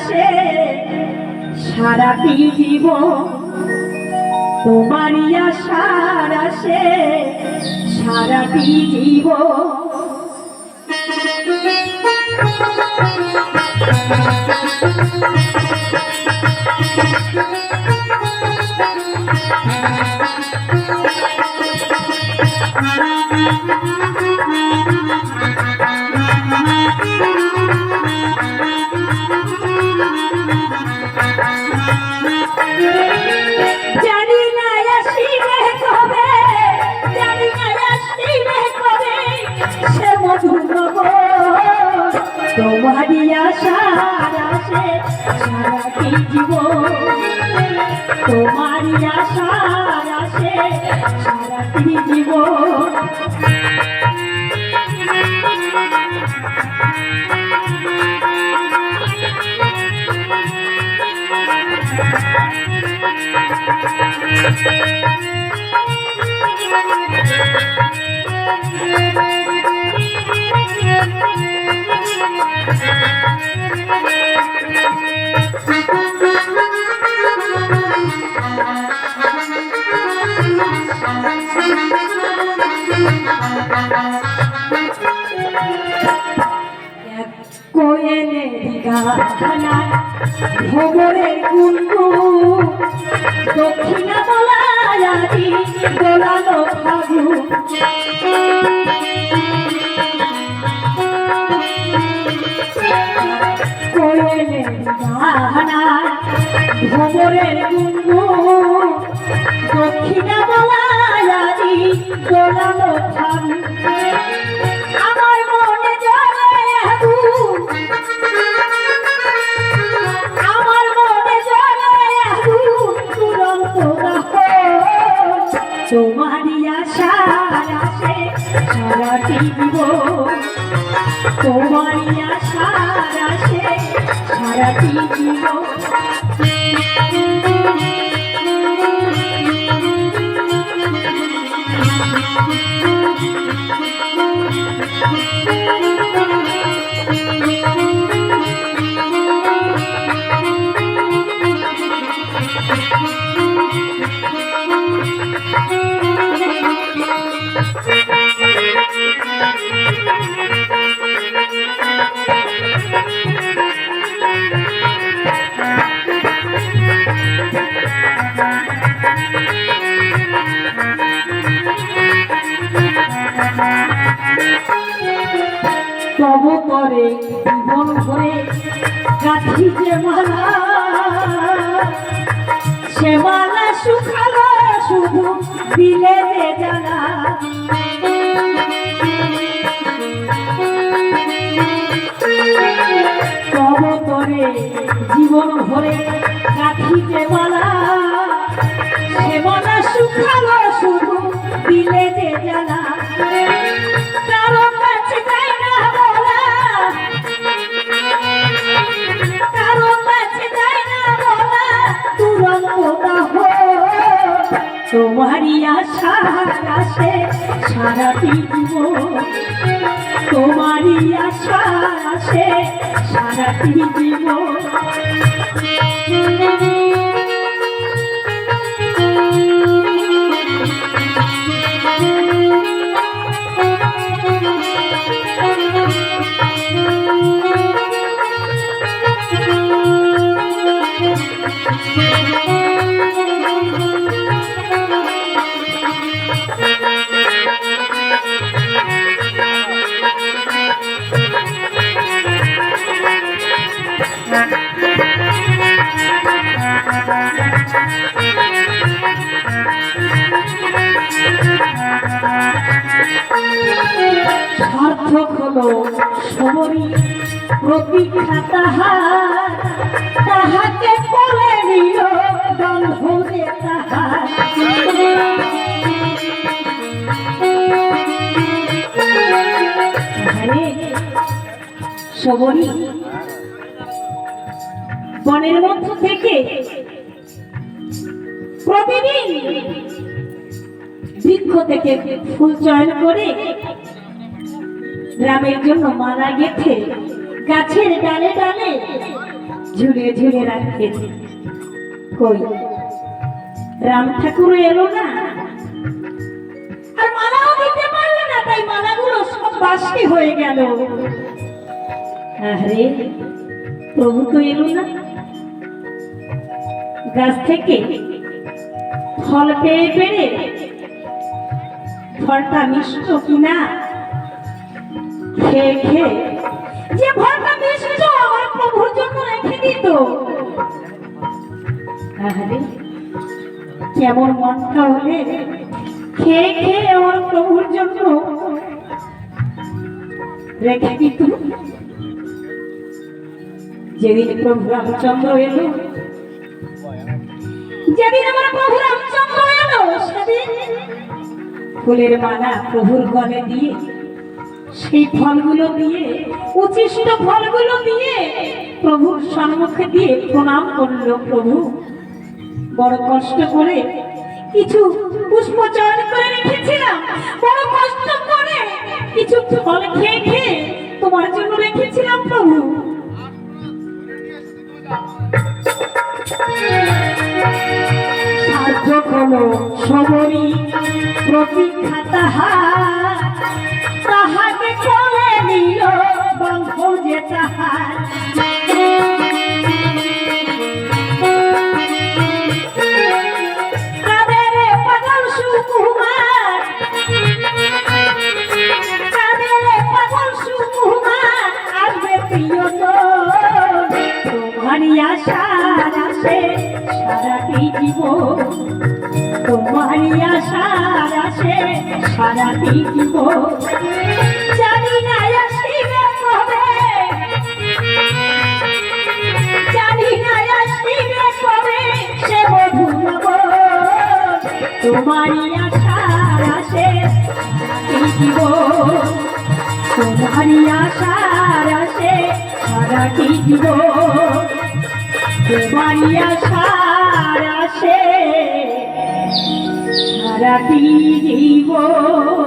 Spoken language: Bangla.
আসে সারা পৃথিব তোমারই আশার আসে সারা পিঠো জানি তোমারই আশার আসে সারাটি জীবন। কোয়েলের ভোগরের কুন্ডু দক্ষিণা বলায়াদি দোলানো ফাগু কোয়েলের গানা ভোগরের কুন্ডু দক্ষিণা বলায়াদি দোলানো ফাগু সারাটি তোমার আশার আসে সারাটি দিব তব করে জীবন ভরে গাছি যে মালা। সে মালা শুকালো শুধু দিলে জানা। তব করে জীবন ভরে গাছি যে মালা। জীবন তোমারই আশা আসে সারাটি জীবন। সার্থক তাহাকে করে নিল বনের মধ্য থেকে প্রতিদিন বৃক্ষ থেকে ফুল চয়ন করে গ্রামের জন্য মালা গেছে। গাছের ডালে ডালে ঝুলিয়ে ঝুলিয়ে রাখতেন কই? রাম ঠাকুর এলো না? আর মালাও দিতে পারল না, তাই মালাগুলো সব বাসি হয়ে গেল। প্রভু তো এলো না। গাছ থেকে ফল পেয়ে পেরে ফলটা মিষ্ট কিনা? খেয়ে খেয়ে যে ফলটা মিষ্ট আমার প্রভুর জন্য রেখে দিত আরে কেমন মনটা হলে? খেয়ে খেয়ে আমার প্রভুর জন্য রেখে দিত যেদিন প্রভু রামচন্দ্র এলো, যেদিন আমার প্রভু রামচন্দ্র এলো, সেদিন ফুলের মালা প্রভুর গলে দিয়ে সেই ফলগুলো দিয়ে, উচিষ্ট ফলগুলো দিয়ে প্রভুর সম্মুখে দিয়ে প্রণাম করল প্রভু। বড় কষ্ট করে কিছু পুষ্প চয়ন করে রেখেছিলাম। বড় কষ্ট করে কিছু ফল খেয়ে খেয়ে তোমার জন্য রেখেছিলাম প্রভু। সাহায্য হলো সবরই প্রতীক্ষা তাহাকে চলে নিল বন্ধ যে তাহার। কাদের পাগল সুকুমার? কাদের পাগল তোমারই আশার আসে টিকিব তোমারই আশার আসে সারা টিকিব তোমারই আশার আসে সারা জীবন।